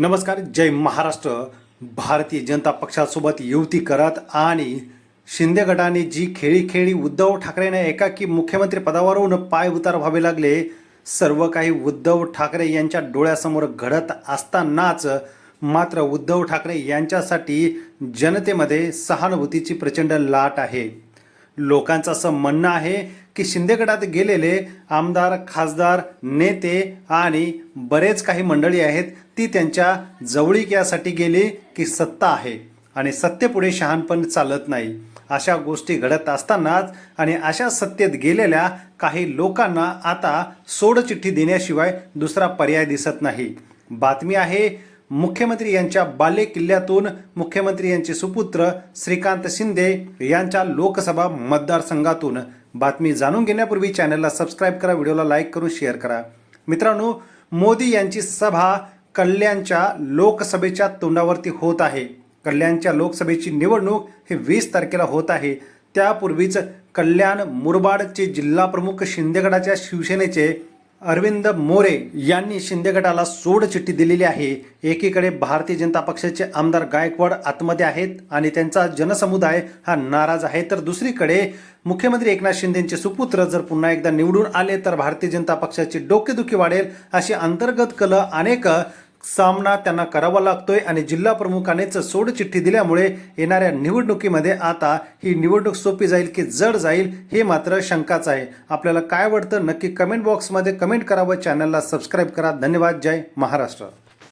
नमस्कार जय महाराष्ट्र. भारतीय जनता पक्षासोबत युती करत आणि शिंदे गटाने जी खेळी खेळी उद्धव ठाकरेंना एकाकी मुख्यमंत्री पदावरून पाय उतार व्हावे लागले सर्व काही उद्धव ठाकरे यांच्या डोळ्यासमोर घडत असतानाच मात्र उद्धव ठाकरे यांच्यासाठी जनतेमध्ये सहानुभूतीची प्रचंड लाट आहे. लोकांचं असं म्हणणं आहे की शिंदेगडात गेलेले आमदार खासदार नेते आणि बरेच काही मंडळी आहेत ती त्यांच्या जवळीक यासाठी गेली की सत्ता आहे आणि सत्तेपुढे शहाणपण चालत नाही. अशा गोष्टी घडत असतानाच आणि अशा सत्तेत गेलेल्या काही लोकांना आता सोडचिठ्ठी देण्याशिवाय दुसरा पर्याय दिसत नाही. बातमी आहे मुख्यमंत्री यांच्या बाले किल्ल्यातून मुख्यमंत्री यांचे सुपुत्र श्रीकांत शिंदे यांच्या लोकसभा मतदारसंघातून. बातमी जाणून घेण्यापूर्वी चॅनलला सबस्क्राईब करा व्हिडिओला लाईक करून शेअर करा. मित्रांनो मोदी यांची सभा कल्याणच्या लोकसभेच्या तोंडावरती होत आहे. कल्याणच्या लोकसभेची निवडणूक हे वीस तारखेला होत आहे. त्यापूर्वीच कल्याण मुरबाडचे जिल्हा प्रमुख शिंदेगडाच्या शिवसेनेचे अरविंद मोरे यांनी शिंदे गटाला दिलेली आहे. एकीकडे भारतीय जनता पक्षाचे आमदार गायकवाड आतमध्ये आहेत आणि त्यांचा जनसमुदाय हा नाराज आहे. तर दुसरीकडे मुख्यमंत्री एकनाथ शिंदेचे सुपुत्र जर पुन्हा एकदा निवडून आले तर भारतीय जनता पक्षाची डोकेदुखी वाढेल अशी अंतर्गत कल अनेक सामना त्यांना करावा लागतोय आणि जिल्हा प्रमुखानेच सोड चिठ्ठी दिल्यामुळे येणाऱ्या निवडणुकीमध्ये आता ही निवडणूक सोपी जाईल की जड जाईल हे मात्र शंकाच आहे. आपल्याला काय वाटतं नक्की कमेंट बॉक्समध्ये कमेंट करावं. चॅनलला सबस्क्राईब करा. धन्यवाद. जय महाराष्ट्र.